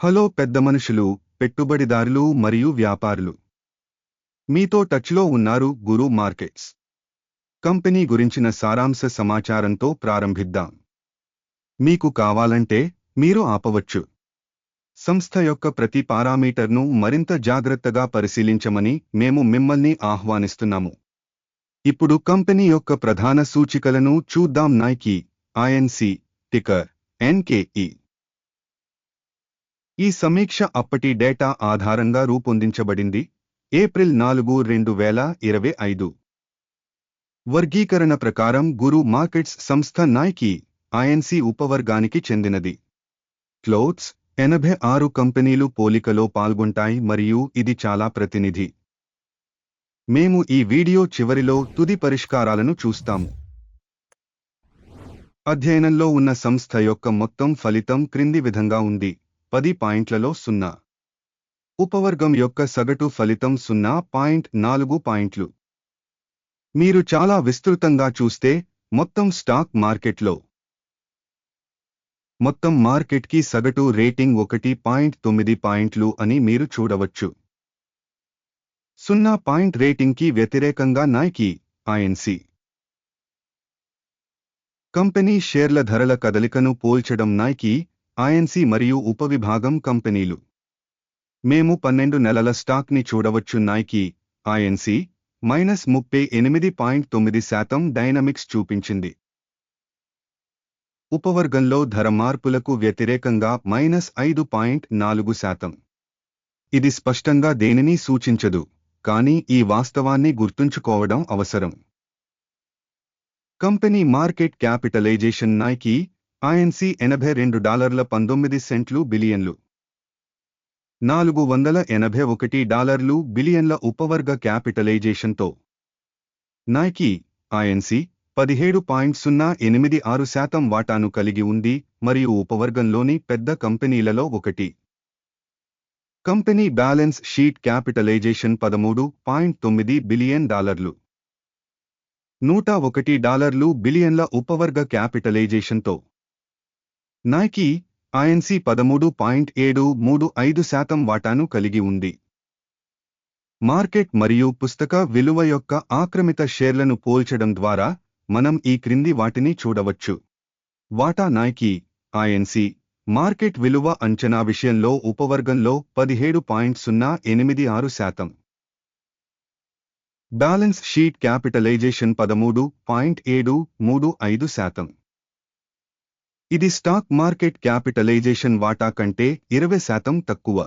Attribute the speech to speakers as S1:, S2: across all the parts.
S1: Hello పెద్ద మనుషులు పెట్టుబడిదారులు మరియు వ్యాపారులు. మీతో టచ్లో ఉన్నారు గురు మార్కెట్స్. కంపెనీ గురించిన సారాంశ సమాచారంతో ప్రారంభిద్దాం. మీకు కావాలంటే మీరు ఆపవచ్చు. సంస్థ యొక్క ప్రతి పారామీటర్ను మరింత జాగ్రత్తగా పరిశీలించమని మేము మిమ్మల్ని ఆహ్వానిస్తున్నాము. ఇప్పుడు కంపెనీ యొక్క ప్రధాన సూచికలను చూద్దాం. నైకీ ఐఎన్సి టికర్ ఎన్కేఈ ఈ సమీక్ష అప్పటి డేటా ఆధారంగా రూపొందించబడింది. ఏప్రిల్ నాలుగు రెండు వేల ఇరవై ఐదు. వర్గీకరణ ప్రకారం గురు మార్కెట్స్ సంస్థ నైకీ ఐఎన్సి ఉపవర్గానికి చెందినది. క్లోత్స్ ఎనభై ఆరు కంపెనీలు పోలికలో పాల్గొంటాయి మరియు ఇది చాలా ప్రతినిధి. మేము ఈ వీడియో చివరిలో తుది పరిష్కారాలను చూస్తాము అధ్యయనంలో ఉన్న సంస్థ యొక్క మొత్తం ఫలితం క్రింది విధంగా ఉంది. పది పాయింట్లలో సున్నా. ఉపవర్గం యొక్క సగటు ఫలితం సున్నా పాయింట్ నాలుగు పాయింట్లు. మీరు చాలా విస్తృతంగా చూస్తే మొత్తం స్టాక్ మార్కెట్లో. మొత్తం మార్కెట్కి సగటు రేటింగ్ ఒకటి పాయింట్ తొమ్మిది పాయింట్లు అని మీరు చూడవచ్చు. సున్నా పాయింట్ రేటింగ్కి వ్యతిరేకంగా నాయకి ఐఎన్సి కంపెనీ షేర్ల ధరల కదలికను పోల్చడం నాయకి ఐఎన్సి మరియు ఉపవిభాగం కంపెనీలు. మేము పన్నెండు నెలల స్టాక్ని చూడవచ్చు. నైకీ ఐఎన్సి మైనస్ ముప్పై ఎనిమిది పాయింట్ తొమ్మిది శాతం డైనమిక్స్ చూపించింది. ఉపవర్గంలో ధర మార్పులకు వ్యతిరేకంగా మైనస్ ఐదు పాయింట్ నాలుగు శాతం. ఇది స్పష్టంగా దేనిని సూచించదు కానీ ఈ వాస్తవాన్ని గుర్తుంచుకోవడం అవసరం. Company market capitalization. Nike INC ఎనభై రెండు డాలర్ల పంతొమ్మిది సెంట్లు బిలియన్లు. నాలుగు వందల ఎనభై ఒకటి డాలర్లు బిలియన్ల ఉపవర్గ క్యాపిటలైజేషన్తో. నైకీ ఐఎన్సీ పదిహేడు పాయింట్ సున్నా ఎనిమిది ఆరు శాతం వాటాను కలిగి ఉంది మరియు ఉపవర్గంలోని పెద్ద కంపెనీలలో ఒకటి. కంపెనీ బ్యాలెన్స్ షీట్ క్యాపిటలైజేషన్ పదమూడు పాయింట్ తొమ్మిది బిలియన్ డాలర్లు. నూట ఒకటి డాలర్లు బిలియన్ల ఉపవర్గ క్యాపిటలైజేషన్తో. నైకీ ఐఎన్సీ పదమూడు పాయింట్ ఏడు మూడు ఐదు శాతం వాటాను కలిగి ఉంది. మార్కెట్ మరియు పుస్తక విలువ యొక్క ఆక్రమిత షేర్లను పోల్చడం ద్వారా మనం ఈ క్రింది వాటిని చూడవచ్చు. వాటా నాయకి ఐఎన్సి మార్కెట్ విలువ అంచనా విషయంలో ఉపవర్గంలో పదిహేడు పాయింట్ సున్నా ఎనిమిది ఆరు శాతం. బ్యాలెన్స్ షీట్ క్యాపిటలైజేషన్ పదమూడు పాయింట్ ఏడు మూడు ఐదు శాతం. ఇది స్టాక్ మార్కెట్ క్యాపిటలైజేషన్ వాటా కంటే ఇరవై శాతం తక్కువ.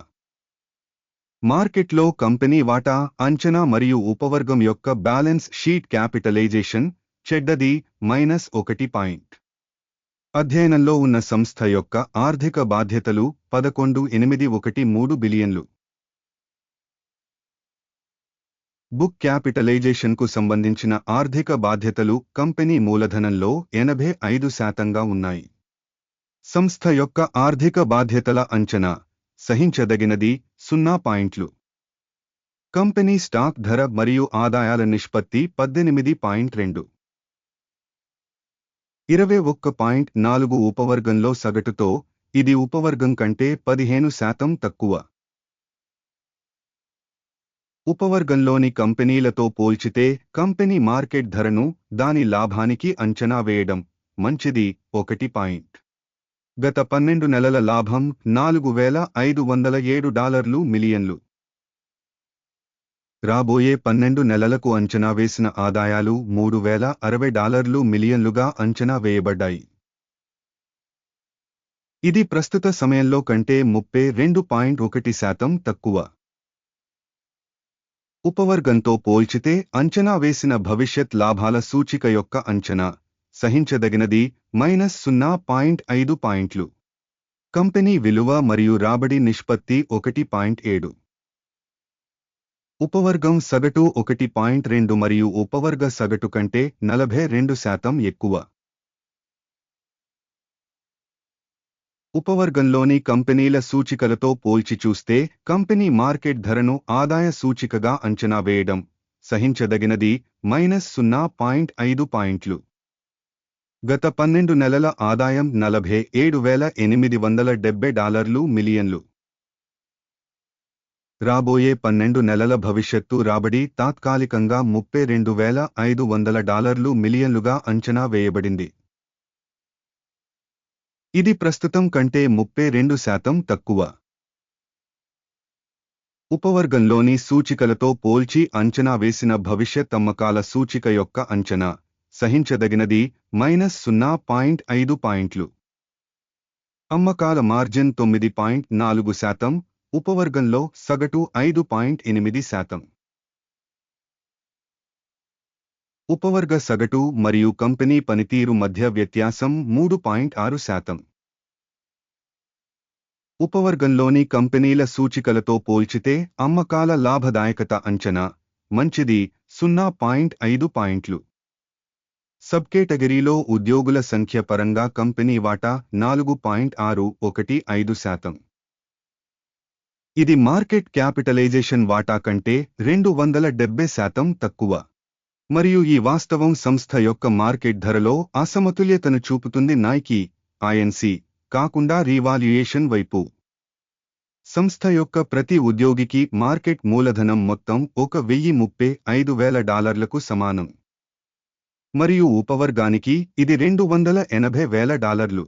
S1: మార్కెట్లో కంపెనీ వాటా అంచనా మరియు ఉపవర్గం యొక్క బ్యాలెన్స్ షీట్ క్యాపిటలైజేషన్ చెడ్డది మైనస్ ఒకటి పాయింట్. అధ్యయనంలో ఉన్న సంస్థ యొక్క ఆర్థిక బాధ్యతలు పదకొండు ఎనిమిది ఒకటి మూడు బిలియన్లు. బుక్ క్యాపిటలైజేషన్కు సంబంధించిన ఆర్థిక బాధ్యతలు కంపెనీ మూలధనంలో ఎనభై ఐదు శాతంగా ఉన్నాయి. సంస్థ యొక్క ఆర్థిక బాధ్యతల అంచనా. సహించదగినది సున్నా పాయింట్లు. కంపెనీ స్టాక్ ధర మరియు ఆదాయాల నిష్పత్తి పద్దెనిమిది పాయింట్ రెండు. ఇరవై ఒక్క పాయింట్ నాలుగు ఉపవర్గంలో సగటుతో ఇది ఉపవర్గం కంటే పదిహేను శాతం తక్కువ. ఉపవర్గంలోని కంపెనీలతో పోల్చితే కంపెనీ మార్కెట్ ధరను దాని లాభానికి అంచనా వేయడం మంచిది ఒకటి పాయింట్. గత పన్నెండు నెలల లాభం నాలుగు వేల ఐదు వందల ఏడు డాలర్లు మిలియన్లు. రాబోయే పన్నెండు నెలలకు అంచనా వేసిన ఆదాయాలు మూడు వేల అరవై డాలర్లు మిలియన్లుగా అంచనా వేయబడ్డాయి. ఇది ప్రస్తుత సమయంలో కంటే ముప్పై రెండు పాయింట్ ఒకటి శాతం తక్కువ. ఉపవర్గంతో పోల్చితే అంచనా వేసిన భవిష్యత్ లాభాల సూచిక యొక్క అంచనా. సహించదగినది మైనస్ సున్నా పాయింట్ ఐదు పాయింట్లు. కంపెనీ విలువ మరియు రాబడి నిష్పత్తి ఒకటి పాయింట్ ఏడు. ఉపవర్గం సగటు ఒకటి పాయింట్ రెండు మరియు ఉపవర్గ సగటు కంటే నలభై రెండు శాతం ఎక్కువ. ఉపవర్గంలోని కంపెనీల సూచికలతో పోల్చి చూస్తే కంపెనీ మార్కెట్ ధరను ఆదాయ సూచికగా అంచనా వేయడం సహించదగినది మైనస్ సున్నా పాయింట్ ఐదు పాయింట్లు. గత పన్నెండు నెలల ఆదాయం నలభై ఏడు వేల ఎనిమిది వందల డెబ్బై డాలర్లు మిలియన్లు. రాబోయే పన్నెండు నెలల భవిష్యత్తు రాబడి తాత్కాలికంగా ముప్పై రెండు వేల ఐదు వందల డాలర్లు మిలియన్లుగా అంచనా వేయబడింది. ఇది ప్రస్తుతం కంటే ముప్పై రెండు శాతం తక్కువ. ఉపవర్గంలోని సూచికలతో పోల్చి అంచనా వేసిన భవిష్యత్ అమ్మకాల సూచిక యొక్క అంచనా. సహించదగినది మైనస్ సున్నా పాయింట్ ఐదు పాయింట్లు. అమ్మకాల మార్జిన్ తొమ్మిది పాయింట్ నాలుగు శాతం ఉపవర్గంలో సగటు ఐదు పాయింట్ ఎనిమిది శాతం. ఉపవర్గ సగటు మరియు కంపెనీ పనితీరు మధ్య వ్యత్యాసం మూడు పాయింట్ ఆరు శాతం. ఉపవర్గంలోని కంపెనీల సూచికలతో పోల్చితే అమ్మకాల లాభదాయకత అంచనా మంచిది సున్నా పాయింట్ ఐదు పాయింట్లు. సబ్ కేటగిరీలో ఉద్యోగుల సంఖ్య పరంగా కంపెనీ వాటా నాలుగు పాయింట్ ఆరు ఒకటి ఐదు శాతం. ఇది మార్కెట్ క్యాపిటలైజేషన్ వాటా కంటే రెండు వందల డెబ్బై శాతం తక్కువ. మరియు ఈ వాస్తవం సంస్థ యొక్క మార్కెట్ ధరలో అసమతుల్యతను చూపుతుంది నాయ్కి ఐఎన్సి కాకుండా రీవాల్యుయేషన్ వైపు. సంస్థ యొక్క ప్రతి ఉద్యోగికి మార్కెట్ మూలధనం మొత్తం ఒక వెయ్యి ముప్పై ఐదు వేల డాలర్లకు సమానం. మరియు ఉపవర్గానికి ఇది రెండు వందల ఎనభై వేల డాలర్లు.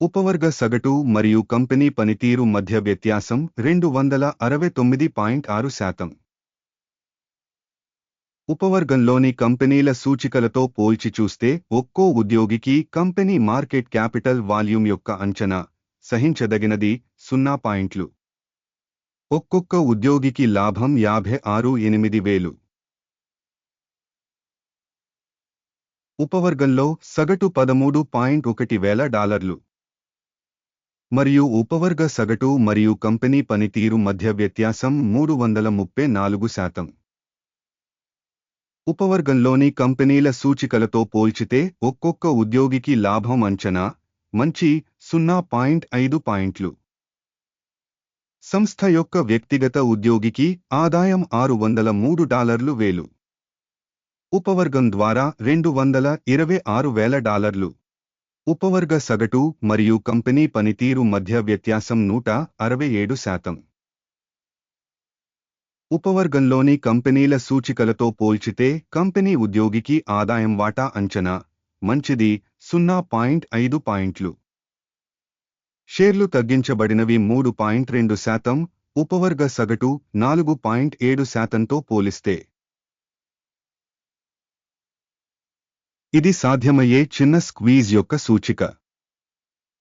S1: ఉపవర్గ సగటు మరియు కంపెనీ పనితీరు మధ్య వ్యత్యాసం రెండు వందల అరవై తొమ్మిది పాయింట్ ఆరు శాతం. ఉపవర్గంలోని కంపెనీల సూచికలతో పోల్చి చూస్తే ఒక్కో ఉద్యోగికి కంపెనీ మార్కెట్ క్యాపిటల్ వాల్యూమ్ యొక్క అంచనా సహించదగినది సున్నా పాయింట్లు. ఒక్కొక్క ఉద్యోగికి లాభం యాభై ఆరు ఎనిమిది వేలు. ఉపవర్గంలో సగటు పదమూడు పాయింట్ ఒకటి వేల డాలర్లు. మరియు ఉపవర్గ సగటు మరియు కంపెనీ పనితీరు మధ్య వ్యత్యాసం మూడు వందల ముప్పై నాలుగు శాతం. ఉపవర్గంలోని కంపెనీల సూచికలతో పోల్చితే ఒక్కొక్క ఉద్యోగికి లాభం అంచనా మంచి సున్నా పాయింట్ ఐదు పాయింట్లు. సంస్థ యొక్క వ్యక్తిగత ఉద్యోగికి ఆదాయం ఆరు వందల మూడు డాలర్లు వేలు. ఉపవర్గం ద్వారా రెండు వందల ఇరవై ఆరు వేల డాలర్లు. ఉపవర్గ సగటు మరియు కంపెనీ పనితీరు మధ్య వ్యత్యాసం నూట అరవై ఏడు శాతం. ఉపవర్గంలోని కంపెనీల సూచికలతో పోల్చితే కంపెనీ ఉద్యోగికి ఆదాయం వాటా అంచనా మంచిది సున్నా పాయింట్ ఐదు పాయింట్లు. షేర్లు తగ్గించబడినవి మూడు పాయింట్ రెండు శాతం ఉపవర్గ సగటు నాలుగు పాయింట్ ఏడు శాతంతో పోలిస్తే. ఇది సాధ్యమయ్యే చిన్న స్క్వీజ్ యొక్క సూచిక.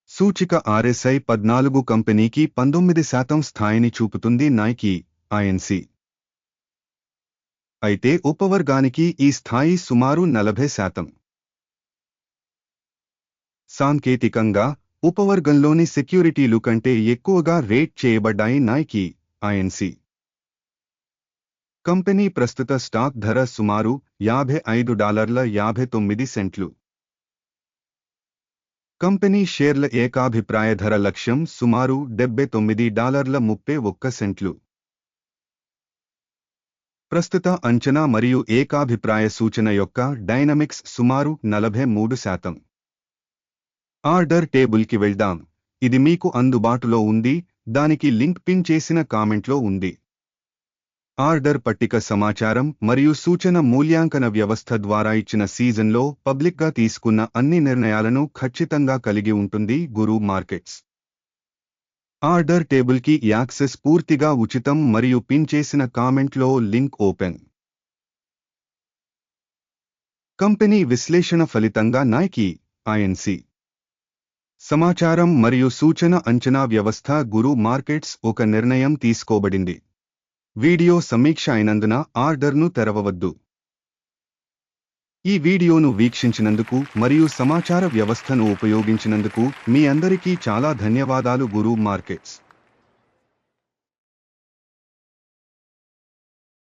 S1: సూచిక ఆర్ఎస్ఐ పద్నాలుగు కంపెనీకి పంతొమ్మిది శాతం స్థాయిని చూపుతుంది నాయ్కి ఐఎన్సి. అయితే ఉపవర్గానికి ఈ స్థాయి సుమారు నలభై శాతం. సాంకేతికంగా ఉపవర్గంలోని సెక్యూరిటీలు కంటే ఎక్కువగా రేట్ చేయబడ్డాయి నాయ్కి ఐఎన్సి. కంపెనీ ప్రస్తుత స్టాక్ ధర సుమారు యాభై ఐదు డాలర్ల యాభై తొమ్మిది సెంట్లు. కంపెనీ షేర్ల ఏకాభిప్రాయ ధర లక్ష్యం సుమారు డెబ్బై తొమ్మిది డాలర్ల ముప్పై ఒక్క సెంట్లు. ప్రస్తుత అంచనా మరియు ఏకాభిప్రాయ సూచన యొక్క డైనమిక్స్ సుమారు నలభై మూడు శాతం. ఆర్డర్ టేబుల్కి వెళ్దాం. ఇది మీకు అందుబాటులో ఉంది. దానికి లింక్ పిన్ చేసిన కామెంట్లో ఉంది. ఆర్డర్ పట్టిక సమాచారం మరియు సూచన మూల్యాంకన వ్యవస్థ ద్వారా ఇచ్చిన సీజన్లో పబ్లిక్గా తీసుకున్న అన్ని నిర్ణయాలను ఖచ్చితంగా కలిగి ఉంటుంది గురు మార్కెట్స్. ఆర్డర్ టేబుల్కి యాక్సెస్ పూర్తిగా ఉచితం మరియు పిన్ చేసిన కామెంట్లో లింక్ ఓపెన్. కంపెనీ విశ్లేషణ ఫలితంగా నాయ్కి ఐఎన్సి సమాచారం మరియు సూచన అంచనా వ్యవస్థ గురు మార్కెట్స్ ఒక నిర్ణయం తీసుకోబడింది. వీడియో సమీక్ష అయినందున ఆర్డర్ను తెరవవద్దు. ఈ వీడియోను వీక్షించినందుకు మరియు సమాచార వ్యవస్థను ఉపయోగించినందుకు మీ అందరికీ చాలా ధన్యవాదాలు గురు మార్కెట్స్.